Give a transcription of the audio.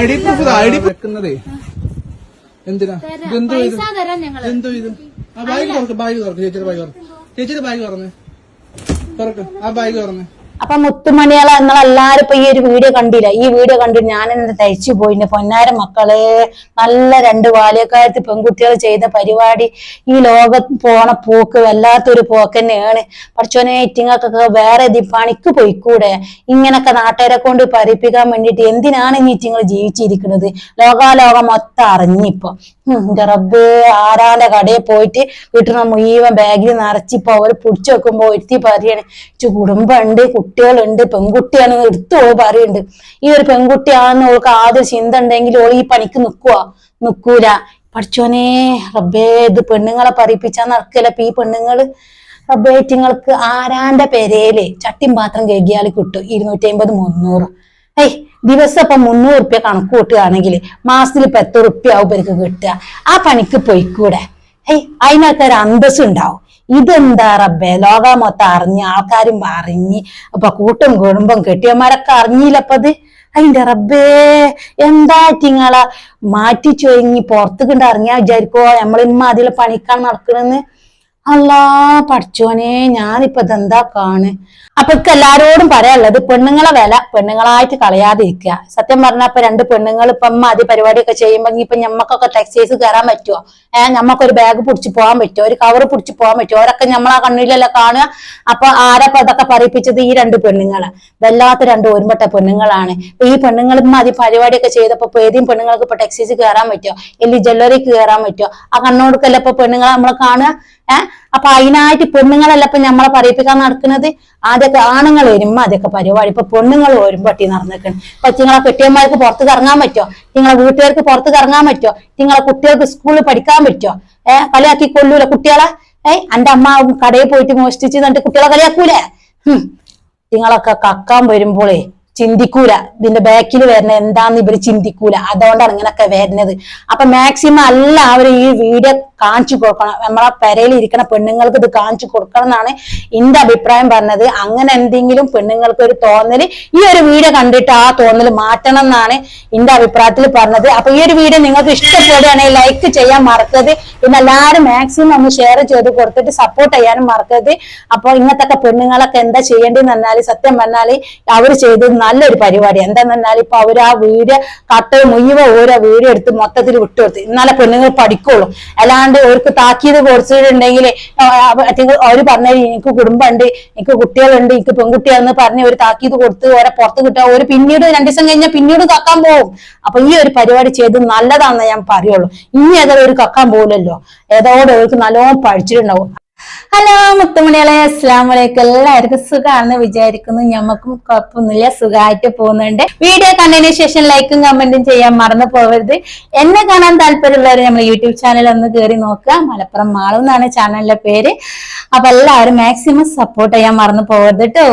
I D proof I D വെക്കുന്നതേ എന്തിനാ? ഇത് എന്തോ ഇത്? ആ ബാഗ് തുറക്ക് ബാഗ് തുറക്ക്. ചേച്ചിയുടെ ബാഗ് തുറക്ക്. ചേച്ചിയുടെ ബാഗ് തുറന്ന്. തുറക്ക്. ആ ബാഗ് തുറന്ന്. അപ്പൊ മുത്തുമണികളെ നിങ്ങളെല്ലാരും ഇപ്പൊ ഈ ഒരു വീഡിയോ കണ്ടില്ല? ഈ വീഡിയോ കണ്ടിട്ട് ഞാൻ എന്നെ തയ്ച്ചു പോയി പൊന്നാര മക്കളെ നല്ല രണ്ട് ബാല്യക്കാലത്ത് പെൺകുട്ടികൾ ചെയ്ത പരിപാടി. ഈ ലോകത്ത് പോണ പോക്ക് വല്ലാത്തൊരു പോക്ക് തന്നെയാണ്. പഠിച്ചോനെ ഇറ്റിങ്ങൾക്കൊക്കെ വേറെ പണിക്ക് പോയിക്കൂടെ? ഇങ്ങനൊക്കെ നാട്ടുകാരെ കൊണ്ട് പരിപ്പിക്കാൻ വേണ്ടിയിട്ട് എന്തിനാണ് ഇനി ഇറ്റിങ്ങൾ ജീവിച്ചിരിക്കുന്നത്? ലോകാലോകം മൊത്തം അറിഞ്ഞിപ്പോ. റബ്ബ് ആരാന്റെ കടയിൽ പോയിട്ട് കിട്ടുന്ന മുഴുവൻ ബാഗിൽ നിറച്ചിപ്പോ അവർ പിടിച്ചു വെക്കുമ്പോ ഒരുത്തി പറയാണ് കുടുംബമുണ്ട് കുട്ടികളുണ്ട് പെൺകുട്ടിയാണെന്ന് എടുത്തു ഓൾ പറയുന്നുണ്ട് ഈ ഒരു പെൺകുട്ടിയാണെന്ന് ഓൾക്ക് ആദ്യം ചിന്ത ഉണ്ടെങ്കിൽ ഓൾ ഈ പണിക്ക് നിക്കുക നിക്കൂല. പഠിച്ചോനെ റബ്ബേ ഇത് പെണ്ണുങ്ങളെ പറയിപ്പിച്ചാ നടക്കില്ല? ഈ പെണ്ണുങ്ങൾ റബ്ബേറ്റിങ്ങൾക്ക് ആരാന്റെ പെരേൽ ചട്ടിയും പാത്രം കഴുകിയാൽ കിട്ടും? ഇരുന്നൂറ്റി അമ്പത് മുന്നൂറ്. ഏയ് ദിവസം ഇപ്പൊ മുന്നൂറ് റുപ്യ കണക്ക് കൂട്ടുകയാണെങ്കിൽ മാസത്തിൽ ഇപ്പൊ എത്ര റുപ്യ ആവും കിട്ടുക? ആ പണിക്ക് പോയിക്കൂടെ? ഏയ് അതിനകത്ത് ഒരു അന്തസ് ഉണ്ടാവും ഇതെന്താ റബ്ബെ? ലോകം മൊത്തം അറിഞ്ഞ് ആൾക്കാരും അറിഞ്ഞ് അപ്പൊ കൂട്ടും കുടുംബം കെട്ടിയന്മാരൊക്കെ അറിഞ്ഞില്ലപ്പത് അതിന്റെ റബ്ബേ എന്താ തിങ്ങളെ മാറ്റി ചൊരുങ്ങി പുറത്ത് കണ്ട് അറിഞ്ഞാ വിചാരിക്കോ? നമ്മളിന്മ അതിലെ പണിക്കാൻ നടക്കണെന്ന് അല്ലാ പഠിച്ചോനെ ഞാനിപ്പോ ഇതെന്താ കാണ്? അപ്പൊ ഇക്ക് എല്ലാരോടും പറയാനുള്ളത് പെണ്ണുങ്ങളെ വില പെണ്ണുങ്ങളായിട്ട് കളയാതിരിക്കുക. സത്യം പറഞ്ഞാ ഇപ്പൊ രണ്ട് പെണ്ണുങ്ങൾ അമ്മ മതി പരിപാടിയൊക്കെ ചെയ്യുമ്പോ ഇപ്പൊ ഞമ്മക്കൊക്കെ ടെക്സ്റ്റൈൽസ് കയറാൻ പറ്റുമോ ഏഹ് ഞമ്മക്കൊരു ബാഗ് പിടിച്ച് പോകാൻ പറ്റുമോ ഒരു കവർ പിടിച്ച് പോകാൻ പറ്റുമോ അവരൊക്കെ നമ്മളെ കണ്ണിലല്ല കാണുക? അപ്പൊ ആരപ്പൊ അതൊക്കെ പറയിപ്പിച്ചത് ഈ രണ്ട് പെണ്ണുങ്ങൾ? വല്ലാത്ത രണ്ട് ഒരുമ്പെട്ട പെണ്ണുങ്ങളാണ്. ഇപ്പൊ ഈ പെണ്ണുങ്ങൾ മതി പരിപാടിയൊക്കെ ചെയ്തപ്പോ ഇപ്പൊ ഏതെങ്കിലും പെണ്ണുങ്ങൾക്ക് ഇപ്പൊ ടെക്സ്റ്റൈൽസ് കയറാൻ പറ്റുമോ ഇല്ലെങ്കിൽ ജ്വല്ലറിക്ക് കയറാൻ പറ്റുമോ ആ കണ്ണോടുക്കല്ല ഇപ്പൊ പെണ്ണുങ്ങളെ നമ്മളെ കാണുക? ഏഹ് അപ്പൊ അതിനായിട്ട് പെണ്ണുങ്ങളല്ല ഇപ്പൊ നമ്മളെ പറയിപ്പിക്കാൻ നടക്കുന്നത്? ആദ്യമൊക്കെ ആണുങ്ങൾ വരുമ്പോ അതൊക്കെ പരിപാടി. ഇപ്പൊ പെണ്ണുങ്ങൾ വരുമ്പോ പട്ടി നടന്നിരിക്കണം. ഇപ്പൊ നിങ്ങളെ കെട്ടിയന്മാർക്ക് പുറത്ത് ഇറങ്ങാൻ പറ്റുമോ നിങ്ങളെ വീട്ടുകാർക്ക് പുറത്ത് കറങ്ങാൻ പറ്റോ നിങ്ങളെ കുട്ടികൾക്ക് സ്കൂളിൽ പഠിക്കാൻ പറ്റോ ഏഹ് കളിയാക്കി കൊല്ലൂല കുട്ടികളെ? ഏയ് എന്റെ അമ്മ കടയിൽ പോയിട്ട് മോഷ്ടിച്ച് എന്നിട്ട് കുട്ടികളെ കളിയാക്കൂലേ? നിങ്ങളൊക്കെ കക്കാൻ വരുമ്പോളേ ചിന്തിക്കൂല. ഇതിന്റെ ബാക്കിൽ വരുന്ന എന്താന്ന് ഇവർ ചിന്തിക്കൂല. അതുകൊണ്ടാണ് ഇങ്ങനൊക്കെ വരുന്നത്. അപ്പൊ മാക്സിമം എല്ലാവരും ഈ വീഡിയോ കാണിച്ചു കൊടുക്കണം. നമ്മളെ പെരയിൽ ഇരിക്കുന്ന പെണ്ണുങ്ങൾക്ക് ഇത് കാണിച്ചു കൊടുക്കണം എന്നാണ് എന്റെ അഭിപ്രായം പറഞ്ഞത്. അങ്ങനെ എന്തെങ്കിലും പെണ്ണുങ്ങൾക്ക് ഒരു തോന്നൽ ഈ ഒരു വീഡിയോ കണ്ടിട്ട് ആ തോന്നൽ മാറ്റണം എന്നാണ് എന്റെ അഭിപ്രായത്തിൽ പറഞ്ഞത്. അപ്പൊ ഈ ഒരു വീഡിയോ നിങ്ങൾക്ക് ഇഷ്ടപ്പെടുകയാണെങ്കിൽ ലൈക്ക് ചെയ്യാൻ മറക്കരുത്. പിന്നെ എല്ലാവരും മാക്സിമം ഒന്ന് ഷെയർ ചെയ്ത് കൊടുത്തിട്ട് സപ്പോർട്ട് ചെയ്യാനും മറക്കരുത്. അപ്പൊ ഇങ്ങനത്തെ പെണ്ണുങ്ങളൊക്കെ എന്താ ചെയ്യേണ്ടതെന്ന് പറഞ്ഞാൽ സത്യം പറഞ്ഞാൽ അവർ ചെയ്തത് നല്ലൊരു പരിപാടി എന്താന്ന് പറഞ്ഞാൽ ഇപ്പൊ അവർ ആ വീഡിയോ കട്ട് മുഴുവൻ ഓരോ വീഡിയോ എടുത്ത് മൊത്തത്തിൽ വിട്ടുകൊടുത്ത്. എന്നാലേ പെണ്ണുങ്ങൾ പഠിക്കുള്ളൂ. അല്ലാണ്ട് അവർക്ക് താക്കീത് കൊടുത്തിട്ടുണ്ടെങ്കിൽ അവർ പറഞ്ഞ എനിക്ക് കുടുംബമുണ്ട് എനിക്ക് കുട്ടികളുണ്ട് എനിക്ക് പെൺകുട്ടിയാന്ന് പറഞ്ഞ് ഒരു താക്കീത് കൊടുത്ത് ഓരോ പുറത്ത് കിട്ടുക ഒരു പിന്നീട് രണ്ടു ദിവസം കഴിഞ്ഞാൽ പിന്നീട് കക്കാൻ പോകും. അപ്പൊ ഈ ഒരു പരിപാടി ചെയ്ത് നല്ലതാണെന്ന് ഞാൻ പറയുള്ളൂ. ഇനി ഏതായാലും ഒരു കക്കാൻ പോകില്ലല്ലോ ഏതോടെ അവർക്ക് നല്ലോണം പഠിച്ചിട്ടുണ്ടാവും. ഹലോ മുത്തുമണികളെ അസ്ലാമലൈക്കും എല്ലാവർക്കും സുഖമാണെന്ന് വിചാരിക്കുന്നു. ഞമ്മക്കും കുഴപ്പമൊന്നുമില്ല സുഖമായിട്ട് പോകുന്നുണ്ട്. വീഡിയോ കണ്ടതിന് ശേഷം ലൈക്കും കമന്റും ചെയ്യാൻ മറന്നു പോകരുത് എന്നെ കാണാൻ താല്പര്യമുള്ളവർ നമ്മൾ യൂട്യൂബ് ചാനൽ ഒന്ന് കയറി നോക്കുക. മലപ്പുറം മാളും എന്നാണ് ചാനലിന്റെ പേര്. അപ്പൊ എല്ലാവരും മാക്സിമം സപ്പോർട്ട് ചെയ്യാൻ മറന്നു പോകരുത് കേട്ടോ